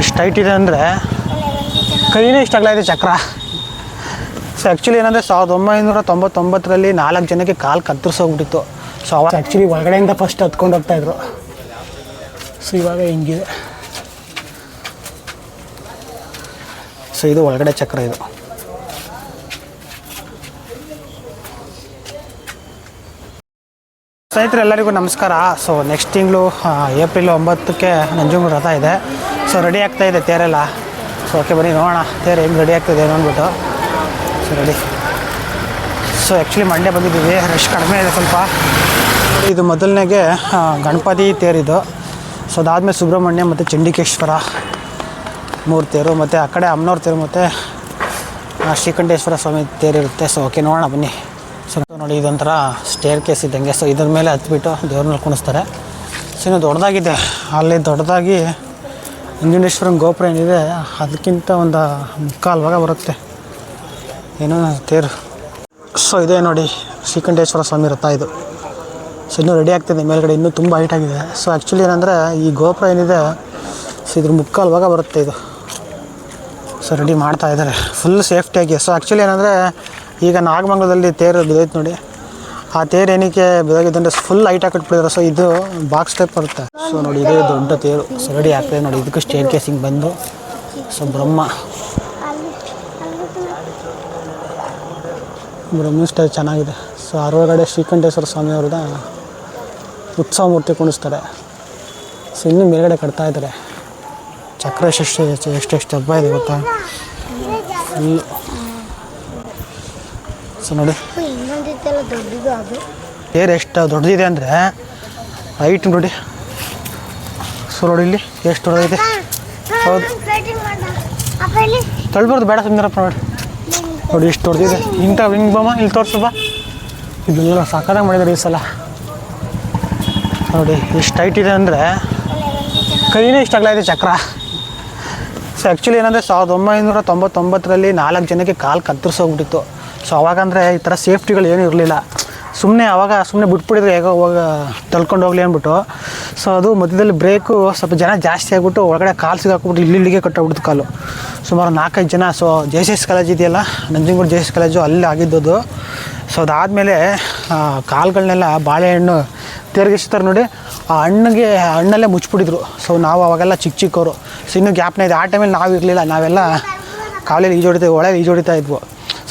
ಎಷ್ಟು ಟೈಟ್ ಇದೆ ಅಂದರೆ ಕೈನೇ ಇಷ್ಟ ಇದೆ ಚಕ್ರ? ಸೊ ಆ್ಯಕ್ಚುಲಿ ಏನಂದರೆ ಸಾವಿರದ ಒಂಬೈನೂರ ತೊಂಬತ್ತೊಂಬತ್ತರಲ್ಲಿ ನಾಲ್ಕು ಜನಕ್ಕೆ ಕಾಲು ಕತ್ತರಿಸೋಗ್ಬಿಟ್ಟಿತ್ತು. ಸೊ ಅವಾಗ ಆ್ಯಕ್ಚುಲಿ ಒಳಗಡೆಯಿಂದ ಫಸ್ಟ್ ಹತ್ಕೊಂಡು ಹೋಗ್ತಾಯಿದ್ರು ಸೊ ಇವಾಗ ಹಿಂಗಿದೆ. ಸೊ ಇದು ಒಳಗಡೆ ಚಕ್ರ ಇದು. ಸ್ನೇಹಿತರೆ, ಎಲ್ಲರಿಗೂ ನಮಸ್ಕಾರ. ಸೊ ನೆಕ್ಸ್ಟ್ ತಿಂಗಳು ಏಪ್ರಿಲ್ ಒಂಬತ್ತಕ್ಕೆ ನಂಜುಂಗು ರಥ ಇದೆ. ಸೊ ರೆಡಿ ಆಗ್ತಾ ಇದೆ ತೇರೆಲ್ಲ ಸೊ ಓಕೆ ಬನ್ನಿ, ನೋಡೋಣ. ತೇರು ಹೆಂಗೆ ರೆಡಿ ಆಗ್ತಿದೆ ಏನೋ ಅಂದ್ಬಿಟ್ಟು. So ready so actually Mandya ಬಂದಿದ್ದೀವಿ. ರಶ್ ಕಡಿಮೆ ಇದೆ ಸ್ವಲ್ಪ. ಇದು ಮೊದಲನೇಗೆ ಗಣಪತಿ ತೇರಿದು ಸೊ ಅದಾದಮೇಲೆ ಸುಬ್ರಹ್ಮಣ್ಯ ಮತ್ತು ಚಂಡಿಕೇಶ್ವರ ಮೂರು ತೇರು ಮತ್ತು ಆ ಕಡೆ ಅಮ್ಮನವ್ರ ತೇರು ಮತ್ತು ಶ್ರೀಕಂಠೇಶ್ವರ ಸ್ವಾಮಿ ತೇರಿರುತ್ತೆ ಸೊ ಓಕೆ ನೋಡೋಣ, ಬನ್ನಿ. ಸೊ ನೋಡಿ ಇದೊಂಥರ ಸ್ಟೇರ್ ಕೇಸ್ ಇದ್ದಂಗೆ. ಸೊ ಇದ್ರ ಮೇಲೆ ಹತ್ಬಿಟ್ಟು ದೇವ್ರನ್ನ ಕುಣಿಸ್ತಾರೆ. ಸೊ ಇನ್ನು ದೊಡ್ಡದಾಗಿದೆ. ಅಲ್ಲಿ ದೊಡ್ಡದಾಗಿ ನಂಜುಂಡೇಶ್ವರನ ಗೋಪುರ ಏನಿದೆ, ಅದಕ್ಕಿಂತ ಒಂದು ಮುಕ್ಕಾಲು ಭಾಗ ಬರುತ್ತೆ. ಏನೋ ತೇರು. ಸೊ ಇದೇ ನೋಡಿ ಶ್ರೀಕಂಠೇಶ್ವರ ಸ್ವಾಮಿ ರಥ ಇದು. ಸೊ ಇನ್ನೂ ರೆಡಿ ಆಗ್ತಿದೆ. ಮೇಲ್ಗಡೆ ಇನ್ನೂ ತುಂಬ ಹೈಟ್ ಆಗಿದೆ. ಸೊ ಆ್ಯಕ್ಚುಲಿ ಏನಂದರೆ ಈ ಗೋಪುರ ಏನಿದೆ, ಸೊ ಇದ್ರ ಮುಕ್ಕಾಲು ಭಾಗ ಬರುತ್ತೆ ಇದು. ಸೊ ರೆಡಿ ಮಾಡ್ತಾ ಇದ್ದಾರೆ. ಫುಲ್ ಸೇಫ್ಟಿಯಾಗಿ ಸೊ ಆ್ಯಕ್ಚುಲಿ ಏನಂದರೆ ಈಗ ನಾಗಮಂಗಲದಲ್ಲಿ ತೇರು ಬಿದ್ದೈತೆ ನೋಡಿ. ಆ ತೇರು ಏನಕ್ಕೆ ಬಿದ್ದಾಗಿದ್ದಂದ್ರೆ ಫುಲ್ ಹೈಟ್ ಹಾಕಿಟ್ಬಿಟ್ಟಿದ್ದಾರೆ ಸೊ ಇದು ಬಾಕ್ಸ್ ಟೈಪ್ ಬರುತ್ತೆ. ಸೊ ನೋಡಿ, ಇದೇ ದೊಡ್ಡ ತೇರು. ಸೊ ರೆಡಿ ನೋಡಿ. ಇದಕ್ಕೆ ಸ್ಟೇಟ್ ಕೇಸಿಂಗ್ ಬಂದು. ಸೊ ಬ್ರಹ್ಮ. ಬ್ರಹ್ಮ ಸ್ಟೈಲ್ ಚೆನ್ನಾಗಿದೆ. ಸೊ ಅರೊಳಗಡೆ ಶ್ರೀಕಂಠೇಶ್ವರ ಸ್ವಾಮಿಯವ್ರದ ಉತ್ಸವ ಮೂರ್ತಿ ಕುಣಿಸ್ತಾರೆ. ಸೊ ಇನ್ನೂ ಮೇಲ್ಗಡೆ ಕಟ್ತಾ ಇದ್ದಾರೆ. ಚಕ್ರ ಎಷ್ಟು ಎಷ್ಟೆಷ್ಟು ಹಬ್ಬ ಇದೆ ಗೊತ್ತಾ? ಫುಲ್ಲು ಸೊ ನೋಡಿ. ಇನ್ನೊಂದಿತ್ತಲ್ಲ ದೊಡ್ಡದು ಅದು. ಏರ್ ಎಷ್ಟು ದೊಡ್ಡದಿದೆ ಅಂದರೆ ಹೈಟ್ ನೋಡಿ. ಸೊ ನೋಡಿ ಇಲ್ಲಿ ಎಷ್ಟು ದೊಡ್ಡದಿದೆ. ಹೌದು. ತಳ್ಬಾರ್ದು ಬೇಡ ಸುಂದರಪ್ಪ ನೋಡಿ ನೋಡಿ ಎಷ್ಟು ದೊಡ್ಡದಿದೆ. ಇಂಥ ಹಿಂಗೆ ಬಮ್ಮ ಇಲ್ಲಿ ತೋರಿಸಪ್ಪ ಇದೆಲ್ಲ ಸಾಕಾದಾಗ ಮಾಡಿದ್ದಾರೆ ಈ ಸಲ. ನೋಡಿ ಎಷ್ಟು ಹೈಟ್ ಇದೆ ಅಂದರೆ ಕೈನೇ ಇಷ್ಟ ಇದೆ ಚಕ್ರ. ಸೊ ಆ್ಯಕ್ಚುಲಿ ಏನಂದರೆ ಸಾವಿರದ ಒಂಬೈನೂರ ತೊಂಬತ್ತೊಂಬತ್ತರಲ್ಲಿ ನಾಲ್ಕು ಜನಕ್ಕೆ ಕಾಲು ಕತ್ತರಿಸೋಗ್ಬಿಟ್ಟಿತ್ತು. ಸೊ ಅವಾಗಂದರೆ ಈ ಥರ ಸೇಫ್ಟಿಗಳು ಏನೂ ಇರಲಿಲ್ಲ. ಸುಮ್ಮನೆ ಅವಾಗ ಸುಮ್ಮನೆ ಬಿಟ್ಬಿಟ್ಟಿದ್ರೆ ಹೇಗೋ ಹೋಗ ತಳ್ಕೊಂಡು ಹೋಗ್ಲಿ ಅಂದ್ಬಿಟ್ಟು. ಸೊ ಅದು ಮಧ್ಯದಲ್ಲಿ ಬ್ರೇಕು ಸ್ವಲ್ಪ ಜನ ಜಾಸ್ತಿ ಆಗಿಬಿಟ್ಟು ಒಳಗಡೆ ಕಾಲು ಸಿಗಾಕ್ಬಿಟ್ಟು ಇಲ್ಲಿ ಇಲ್ಲಿಗೆ ಕಟ್ಟೋಗ್ಬಿಡ್ತು ಕಾಲು. ಸುಮಾರು ನಾಲ್ಕೈದು ಜನ. So J S S college ಇದೆಯಲ್ಲ, ನಂಜನಗೂಡು ಜೆ ಎಸ್ ಕಾಲೇಜು ಅಲ್ಲಿ ಆಗಿದ್ದದು ಸೊ ಅದಾದಮೇಲೆ ಕಾಲುಗಳನ್ನೆಲ್ಲ ಬಾಳೆಹಣ್ಣು ತಿರುಗಿಸ್ತಾರೆ ನೋಡಿ. ಆ ಹಣ್ಣಿಗೆ, ಹಣ್ಣಲ್ಲೇ ಮುಚ್ಚಿಬಿಟ್ಟಿದ್ರು ಸೊ ನಾವು ಅವಾಗೆಲ್ಲ ಚಿಕ್ಕ ಚಿಕ್ಕವರು. ಸೊ ಇನ್ನೂ ಗ್ಯಾಪ್ನ ಇದೆ. ಆ ಟೈಮಲ್ಲಿ ನಾವು ಇರಲಿಲ್ಲ ನಾವೆಲ್ಲ ಕಾಲಲ್ಲಿ ಈಜೊಡಿತಾ, ಒಳಗೆ ಈಜೊಡಿತಾ ಇದ್ವು.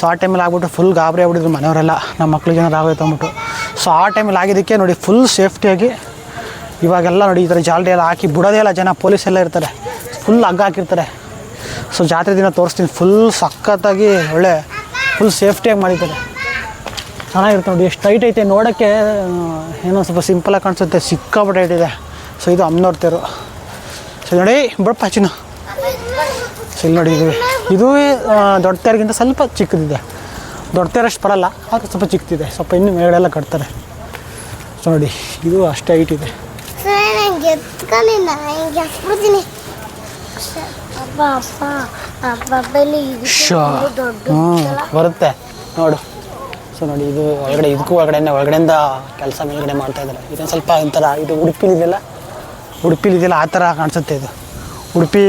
ಸೊ ಆ ಟೈಮಲ್ಲಿ ಆಗ್ಬಿಟ್ಟು ಫುಲ್ ಗಾಬರಿ ಆಗ್ಬಿಟ್ಟಿದ್ರು ಮನೆಯವರೆಲ್ಲ. ನಮ್ಮ ಮಕ್ಳಿಗೆ ಏನಾರು ಆಗೋಯ್ತು ಅಂದ್ಬಿಟ್ಟು ಸೊ ಆ ಟೈಮಲ್ಲಿ ಆಗಿದ್ದಕ್ಕೆ ನೋಡಿ ಫುಲ್ ಸೇಫ್ಟಿಯಾಗಿ ಇವಾಗೆಲ್ಲ ನೋಡಿ ಈ ಥರ ಜಾಲ್ರಿ ಎಲ್ಲ ಹಾಕಿ ಬಿಡೋದೇ ಇಲ್ಲ, ಜನ ಪೊಲೀಸ್ ಎಲ್ಲ ಇರ್ತಾರೆ. ಫುಲ್ ಹಗ್ಗ ಹಾಕಿರ್ತಾರೆ. ಸೊ ಜಾತ್ರೆ ದಿನ ತೋರಿಸ್ತೀನಿ. ಫುಲ್ ಸಖತ್ತಾಗಿ ಒಳ್ಳೆ ಫುಲ್ ಸೇಫ್ಟಿಯಾಗಿ ಮಾಡಿದ್ದಾರೆ. ಚೆನ್ನಾಗಿರುತ್ತೆ ನೋಡಿ, ಎಷ್ಟು ಟೈಟ್ ಐತೆ. ನೋಡೋಕ್ಕೆ ಏನೋ ಸ್ವಲ್ಪ ಸಿಂಪಲಾಗಿ ಕಾಣಿಸುತ್ತೆ. ಸಿಕ್ಕಾಪಟ್ಟೆ ಟೈಟ್ ಇದೆ. ಸೊ ಇದು ಅಮ್ಮನವ್ರ ತೇರು. ಸೊ ನೋಡಿ, ಬಡಪ್ಪ ಚಿನ್ನು. ಇಲ್ಲಿ ನೋಡಿ ಇದು ಇದು ದೊಡ್ಡ ತೇರಿಗಿಂತ ಸ್ವಲ್ಪ ಚಿಕ್ಕದಿದೆ. ದೊಡ್ಡ ತೇರಷ್ಟು ಬರಲ್ಲ ಆದರೆ ಸ್ವಲ್ಪ ಚಿಕ್ಕದಿದೆ. ಸ್ವಲ್ಪ ಇನ್ನು ಮೇಲ್ಗಡೆ ಎಲ್ಲ ಕಟ್ತಾರೆ. ಸೊ ನೋಡಿ ಇದು ಅಷ್ಟೇ ಹೈಟ್ ಇದೆ. ಬರುತ್ತೆ. ನೋಡು. ಸೊ ನೋಡಿ ಇದು ಒಳಗಡೆ ಇದಕ್ಕೂ ಒಳಗಡೆ ಒಳಗಡೆಯಿಂದ ಕೆಲಸ ಮೇಲ್ಗಡೆ ಮಾಡ್ತಾ ಇದ್ದಾರೆ. ಇದೊಂದು ಸ್ವಲ್ಪ ಒಂಥರ ಇದು ಉಡುಪಿಲಿದೆಯಲ್ಲ? ಉಡುಪಿಲಿದೆಯಲ್ಲ ಆ ಥರ ಕಾಣಿಸುತ್ತೆ ಇದು. ಉಡುಪಿ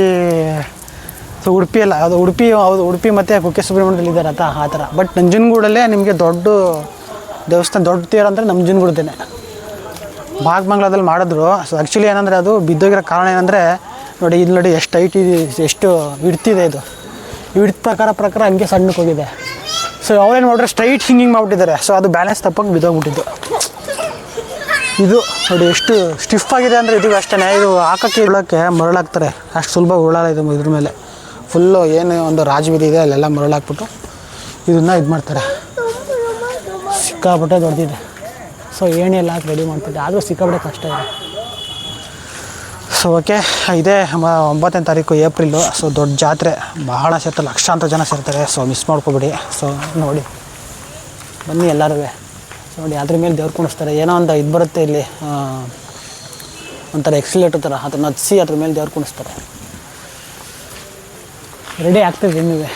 ಸೊ ಉಡುಪಿ ಅಲ್ಲ ಅದು ಉಡುಪಿ ಹೌದು ಉಡುಪಿ ಮತ್ತು ಕುಕ್ಕೆ ಸುಬ್ರಹ್ಮಣ್ಯದಲ್ಲಿ ಇದ್ದಾರೆ ಅಂತ, ಆ ಥರ. ಬಟ್ ನಂಜನಗೂಡಲ್ಲೇ ನಿಮಗೆ ದೊಡ್ಡ ದೇವಸ್ಥಾನ, ದೊಡ್ಡ ತೇರು ಅಂದರೆ ನಂಜನಗೂಡದೇನೆ. ಭಾಗಮಂಗ್ಲದಲ್ಲಿ ಮಾಡಿದ್ರು. ಸೊ ಆ್ಯಕ್ಚುಲಿ ಏನಂದರೆ ಅದು ಬಿದ್ದೋಗಿರೋ ಕಾರಣ ಏನಂದರೆ, ನೋಡಿ, ಇಲ್ಲಿ ನೋಡಿ ಎಷ್ಟು ಹೈಟ್ ಇದೆ, ಎಷ್ಟು ಇಡ್ತಿದೆ ಇದು ಇಡ್ತ ಪ್ರಕಾರ ಪ್ರಕಾರ ಹಂಗೆ ಸಣ್ಣಕ್ಕೆ ಹೋಗಿದೆ. ಸೊ ಅವ್ರೇನು ಮಾಡಿದ್ರೆ ಸ್ಟ್ರೈಟ್ ಹಿಂಗಿಂಗ್ ಮಾಡಿಬಿಟ್ಟಿದ್ದಾರೆ. ಸೊ ಅದು ಬ್ಯಾಲೆನ್ಸ್ ತಪ್ಪಾಗಿ ಬಿದ್ದೋಗ್ಬಿಟ್ಟಿದ್ದು. ಇದು, ನೋಡಿ, ಎಷ್ಟು ಸ್ಟಿಫ್ ಆಗಿದೆ ಅಂದರೆ ಇದು ಅಷ್ಟೇ ಇದು ಹಾಕೋಕ್ಕೆ ಉಳೋಕ್ಕೆ ಮರಳಾಗ್ತಾರೆ. ಅಷ್ಟು ಸುಲಭ ಉಳಲ್ಲ ಇದು ಇದ್ರ ಮೇಲೆ. ಫುಲ್ಲು ಏನು ಒಂದು ರಾಜಬೀದಿ ಇದೆ, ಅಲ್ಲೆಲ್ಲ ಮರಳಾಕ್ಬಿಟ್ಟು ಇದನ್ನ ಇದು ಮಾಡ್ತಾರೆ. ಸಿಕ್ಕಾಬಿಟ್ಟೆ ದೊಡ್ಡದಿದೆ ಸೊ ಏಣಿ ಎಲ್ಲ ಹಾಕಿ ರೆಡಿ ಮಾಡ್ತಿದ್ದೆ. ಆದರೂ ಸಿಕ್ಕಾಬಿಟ್ಟೆ ಕಷ್ಟ ಇದೆ. ಸೊ ಓಕೆ ಇದೇ ಒಂಬತ್ತನೇ ತಾರೀಕು ಏಪ್ರಿಲು ಸೊ ದೊಡ್ಡ ಜಾತ್ರೆ. ಬಹಳ ಸೇರ್ತಾರೆ ಲಕ್ಷಾಂತರ ಜನ ಸೇರ್ತಾರೆ. So miss ಮಾಡ್ಕೊಬೇಡಿ. ಸೊ ನೋಡಿ. ಬನ್ನಿ ಎಲ್ಲರೂ. ಸೊ ನೋಡಿ, ಅದ್ರ ಮೇಲೆ ದೇವ್ರು ಕುಣಿಸ್ತಾರೆ. ಏನೋ ಒಂದು ಇದು ಬರುತ್ತೆ ಇಲ್ಲಿ. ಒಂಥರ ಎಕ್ಸಿಲೇಟರ್ ಥರ ಅದನ್ನು ಹತ್ಸಿ ಅದ್ರ ಮೇಲೆ ದೇವ್ರು ಕುಣಿಸ್ತಾರೆ. ರೆಡಿ ಆಗ್ತದೆ ಇನ್ನೂ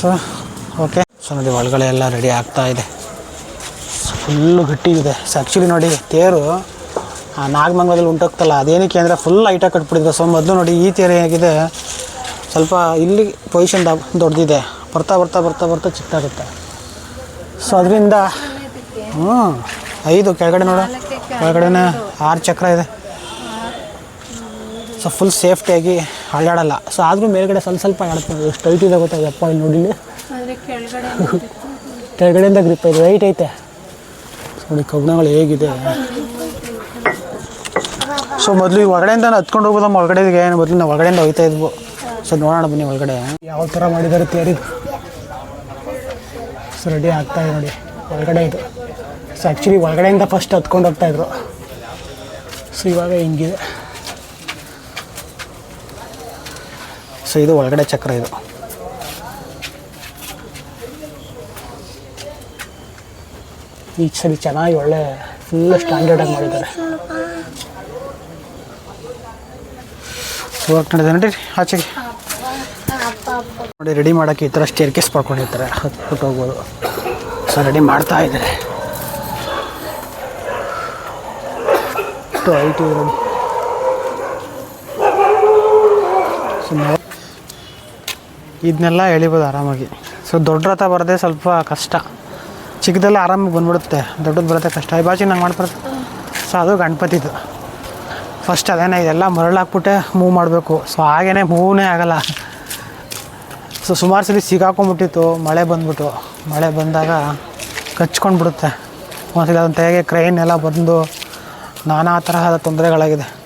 ಸೊ ಓಕೆ ಸೊ ನೋಡಿ, ಒಳಗಡೆ ಎಲ್ಲ ರೆಡಿ ಆಗ್ತಾ ಇದೆ. ಫುಲ್ಲು ಗಟ್ಟಿ ಇದೆ. ಸೊ ಆ್ಯಕ್ಚುಲಿ ನೋಡಿ, ತೇರು, ಆ, ನಾಗಮಂಗಲದಲ್ಲಿ ಉಂಟೋಗ್ತಲ್ಲ, ಅದೇನಕ್ಕೆ ಅಂದರೆ ಫುಲ್ ಹೈಟಾಗಿ ಕಟ್ಬಿಟ್ಟಿದ್ರು. ಸೊ ಮೊದಲು ನೋಡಿ, ಈ ತೇರೆ ಹೇಗಿದೆ ಸ್ವಲ್ಪ ಇಲ್ಲಿ ಪೊಸಿಷನ್ ದೊಡ್ಡದಿದೆ ಬರ್ತಾ ಬರ್ತಾ ಬರ್ತಾ ಬರ್ತಾ ಚಿಕ್ಕಾಗುತ್ತೆ. ಸೊ ಅದರಿಂದ ಹ್ಞೂ ಐದು ಕೆಳಗಡೆ ನೋಡು. ಕೆಳಗಡೆನೇ ಆರು ಚಕ್ರ ಇದೆ. ಸೊ ಫುಲ್ ಸೇಫ್ಟಿಯಾಗಿ ಅಳ್ಳಾಡಲ್ಲ ಸೊ ಆದರೂ ಮೇಲ್ಗಡೆ ಸ್ವಲ್ಪ ಸ್ವಲ್ಪ ಆಡುತ್ತೆ ಎಷ್ಟು ಹೈಟ್ ಇದೆ ಗೊತ್ತಾ ಯಪ್ಪ ಇಲ್ಲಿ ನೋಡಿ ಕೆಳಗಡೆಯಿಂದ ಗ್ರಿಪ್ ಇದೆ. ರೈಟ್ ಐತೆ. ನೋಡಿ ಕಬ್ಬಣಗಳು ಹೇಗಿದೆ. ಸೊ ಮೊದಲು ಈ ಹೊರಗಡೆಯಿಂದ ಹತ್ಕೊಂಡು ಹೋಗೋದಮ್ಮ ಏನು ಮೊದಲು ನಾವು ಒಳಗಡೆಯಿಂದ ಹೋಗ್ತಾ ಇದ್ವು. ಸೊ ನೋಡೋಣ ಬನ್ನಿ ಒಳಗಡೆ. ಯಾವ ಥರ ಮಾಡಿದ್ದಾರೆ ತೇರಿ ಸೊ ರೆಡಿ ಆಗ್ತಾ ಇದೆ ನೋಡಿ. ಒಳಗಡೆ ಇದು. ಸೊ ಆ್ಯಕ್ಚುಲಿ ಒಳಗಡೆಯಿಂದ ಫಸ್ಟ್ ಹತ್ಕೊಂಡು ಹೋಗ್ತಾಯಿದ್ರು ಸೊ ಇವಾಗ ಹಿಂಗಿದೆ. ಸೊ ಇದು ಒಳಗಡೆ ಚಕ್ರ ಇದು. ಈ ಸರಿ ಚೆನ್ನಾಗಿ ಒಳ್ಳೆ ಫುಲ್ ಸ್ಟ್ಯಾಂಡರ್ಡಾಗಿ ಮಾಡಿದ್ದಾರೆ. ಸೊ ನಡೆದ ನಡಿ ರೆಡಿ ಮಾಡೋಕ್ಕೆ ಈ ಥರ ಸ್ಟೇರ್ ಕೇಸ್ ಪಡ್ಕೊಂಡಿರ್ತಾರೆ ಹತ್ಬಿಟ್ಟು ಹೋಗ್ಬೋದು. ಸೊ ರೆಡಿ ಮಾಡ್ತಾ ಇದ್ದಾರೆ. ನೋಡಿ ಸೊ ಇದನ್ನೆಲ್ಲ ಎಳಿಬೋದು ಆರಾಮಾಗಿ. ಸೊ ದೊಡ್ಡ ರಥ ಬರೋದೇ ಸ್ವಲ್ಪ ಕಷ್ಟ. ಚಿಕ್ಕದೆಲ್ಲ ಆರಾಮಾಗಿ ಬಂದ್ಬಿಡುತ್ತೆ. ದೊಡ್ಡದು ಬರೋದೇ ಕಷ್ಟ. ಈ ಬಾಚಿ ನಂಗೆ ಮಾಡ್ಬಾರ್ದು ಸೊ ಅದು ಗಣಪತಿದು. ಫಸ್ಟ್ ಅದೇನೇ, ಇದೆಲ್ಲ ಮರಳಾಕ್ಬಿಟ್ಟೆ ಮೂವ್ ಮಾಡಬೇಕು. ಸೊ ಹಾಗೇ ಮೂವೇ ಆಗಲ್ಲ. ಸೊ ಸುಮಾರು ಸಲ ಸಿಗಾಕೊಂಬಿಟ್ಟಿತ್ತು ಮಳೆ ಬಂದ್ಬಿಟ್ಟು. ಮಳೆ ಬಂದಾಗ ಕಚ್ಕೊಂಡ್ಬಿಡುತ್ತೆ. ಒಂದ್ಸಲ ಅದನ್ನು ತೆಗೆ ಕ್ರೈನ್ ಎಲ್ಲ ಬಂದು ನಾನಾ ತರಹದ ತೊಂದರೆಗಳಾಗಿದೆ.